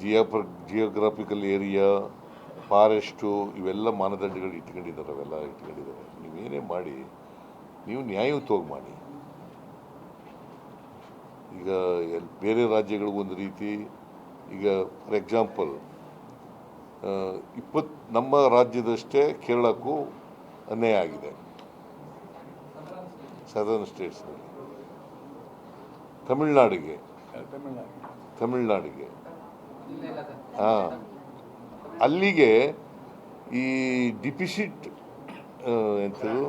ಜಿಯೋಫರ್ geographical area forest ಇವೆಲ್ಲ ಮಾನದಂಡಗಳು ಇಟ್ಕೊಂಡಿದ್ದಾರೆ ಅವೆಲ್ಲ ಇಟ್ಕೊಂಡಿದ್ದಾರೆ. ನೀವೇನೇ ಮಾಡಿ ನೀವು ನ್ಯಾಯಯುತವಾಗಿ ಮಾಡಿ. ಈಗ ಬೇರೆ ರಾಜ್ಯಗಳಿಗೂ ಒಂದು ರೀತಿ ಈಗ ಫಾರ್ ಎಕ್ಸಾಂಪಲ್ ಇಪ್ಪತ್ತು ನಮ್ಮ ರಾಜ್ಯದಷ್ಟೇ ಕೇರಳಕ್ಕೂ ಅನ್ಯಾಯ ಆಗಿದೆ. ಸದರ್ನ್ ಸ್ಟೇಟ್ಸ್ನಲ್ಲಿ ತಮಿಳ್ನಾಡಿಗೆ. ತಮಿಳ್ನಾಡಿಗೆ. ಹಾಂ. ಅಲ್ಲಿಗೆ ಈ ಡಿಪಿಸಿಟ್ ಎಂಥದ್ದು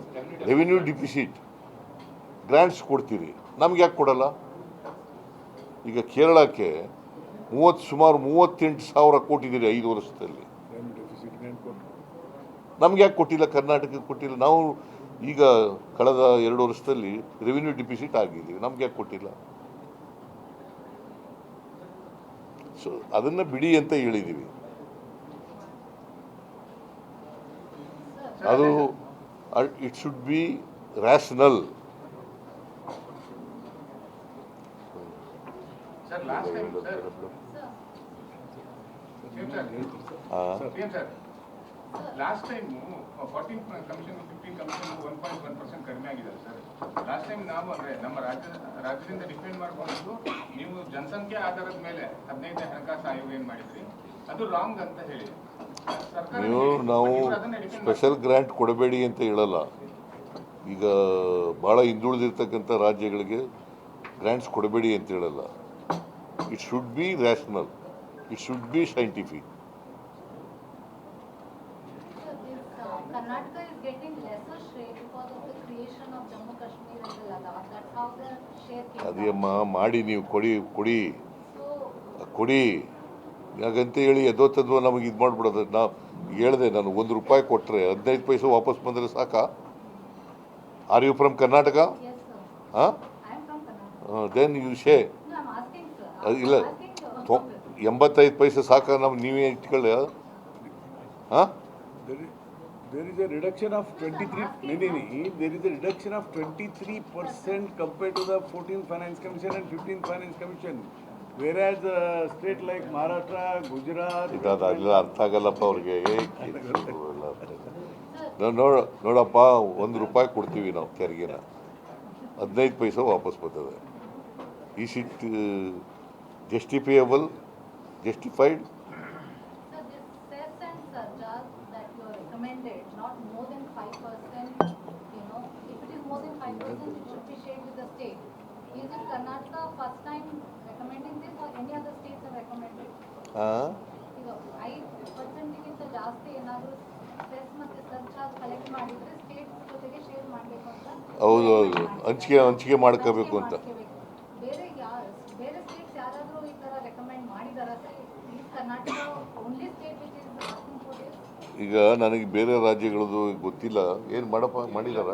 ರೆವಿನ್ಯೂ ಡಿಪಿಸಿಟ್ ಗ್ರ್ಯಾಂಟ್ಸ್ ಕೊಡ್ತೀರಿ. ನಮ್ಗೆ ಯಾಕೆ ಕೊಡಲ್ಲ? ಈಗ ಕೇರಳಕ್ಕೆ ಮೂವತ್ತು ಸುಮಾರು ಮೂವತ್ತೆಂಟು ಸಾವಿರ ಕೊಟ್ಟಿದ್ದೀರಿ ಐದು ವರ್ಷದಲ್ಲಿ. ನಮ್ಗೆ ಯಾಕೆ ಕೊಟ್ಟಿಲ್ಲ? ಕರ್ನಾಟಕಕ್ಕೆ ಕೊಟ್ಟಿಲ್ಲ. ನಾವು ಈಗ ಕಳೆದ ಎರಡು ವರ್ಷದಲ್ಲಿ ರೆವಿನ್ಯೂ ಡಿಪಿಸಿಟ್ ಆಗಿದ್ದೀವಿ. ನಮ್ಗೆ ಯಾಕೆ ಕೊಟ್ಟಿಲ್ಲ? ಸೊ ಅದನ್ನ ಬಿಡಿ ಅಂತ ಹೇಳಿದೀವಿ. ಅದು it should be rational sir last time fourteen commission fifteen commission one point one percent ಕಡಿಮೆ ಆಗಿದೆ ಸರ್. ಲಾಸ್ಟ್ ಟೈಮ್ ನಾವು ಅಂದ್ರೆ ನಮ್ಮ ರಾಜ್ಯ ರಾಜ್ಯದಿಂದ ಡಿಪೆಂಡ್ ಮಾಡ್ಕೊಂಡು ನೀವು ಜನಸಂಖ್ಯೆ ಆಧಾರದ ಮೇಲೆ ಹದಿನೈದನೇ ಹಣಕಾಸು ಆಯೋಗ ಏನ್ ಮಾಡಿದ್ರಿ? ಅದು ರಾಂಗ್ ಅಂತ ಹೇಳಿ. ಸರ್ಕಾರ ನೀವು ನಾವು ಸ್ಪೆಷಲ್ ಗ್ರ್ಯಾಂಟ್ ಕೊಡಬೇಡಿ ಅಂತ ಹೇಳಲ್ಲ. ಈಗ ಭಾಳ ಹಿಂದುಳಿದಿರ್ತಕ್ಕಂಥ ರಾಜ್ಯಗಳಿಗೆ ಗ್ರ್ಯಾಂಟ್ಸ್ ಕೊಡಬೇಡಿ ಅಂತ ಹೇಳಲ್ಲ. It should be rational it should be scientific So this uh, Karnataka is getting lesser share because of the creation of Jammu Kashmir and the Ladakh. That's how the share came ಅದೇಮ್ಮ ಅಮ್ಮ ಮಾಡಿ ನೀವು ಕೊಡಿ ಕೊಡಿ. ಕೊಡಿ. ಹಾಗಂತ ಹೇಳಿ ಎದೋತದ್ವ ನಮಗೆ ಇದು ಮಾಡಿಬಿಡೋದು. ನಾ ಹೇಳಿದೆ ನಾನು ಒಂದು ರೂಪಾಯಿ ಕೊಟ್ಟರೆ ಹದಿನೈದು ಪೈಸೆ ವಾಪಸ್ ಬಂದರೆ ಸಾಕ? ಆರ್ ಯು ಫ್ರಮ್ ಕರ್ನಾಟಕ ಹಾಂ. ದೆನ್ ಯು ಶೇ ಅದು ಇಲ್ಲ. ಎಂಬತ್ತೈದು ಪೈಸೆ ಸಾಕ ನಮ್ಗೆ ನೀವೇ ಇಟ್ಕೊಳ್ಳಿ ಹಾಂ There is, a reduction of twenty-three, no, no, no, there is a reduction of twenty-three percent compared to the fourteenth finance commission and fifteenth finance commission. Whereas uh, state like Maharashtra, Gujarat. ಇದಾದ ಅದೆಲ್ಲ ಅರ್ಥ ಆಗಲ್ಲಪ್ಪ ಅವ್ರಿಗೆ ನೋಡ ನೋಡಪ್ಪ ಒಂದು ರೂಪಾಯಿ ಕೊಡ್ತೀವಿ ನಾವು ತೆರಿಗೆನ ಹದಿನೈದು ಪೈಸೆ ವಾಪಸ್ ಬರ್ತದೆ is it justifiable justified 5%, you know, if it is more than 5%, it should be shared with the state. Is it Karnataka first time recommending this or any other states have recommended? Uh? ಇದು ಐದು ಪರ್ಸೆಂಟ್ಗಿಂತ ಜಾಸ್ತಿ ಏನಾದರೂ cess ಮತ್ತು surcharge collect ಮಾಡಿದರೆ state ಜೊತೆಗೆ share ಮಾಡಬೇಕು ಅಂತ ಹೌದು ಹೌದು ಹಂಚಿಕೆ ಹಂಚಿಕೆ ಮಾಡ್ಕೋಬೇಕು ಅಂತ ಈಗ ನನಗೆ ಬೇರೆ ರಾಜ್ಯಗಳದ್ದು ಗೊತ್ತಿಲ್ಲ. ಏನು ಮಾಡಪ್ಪ? ಮಾಡಿದಾರ?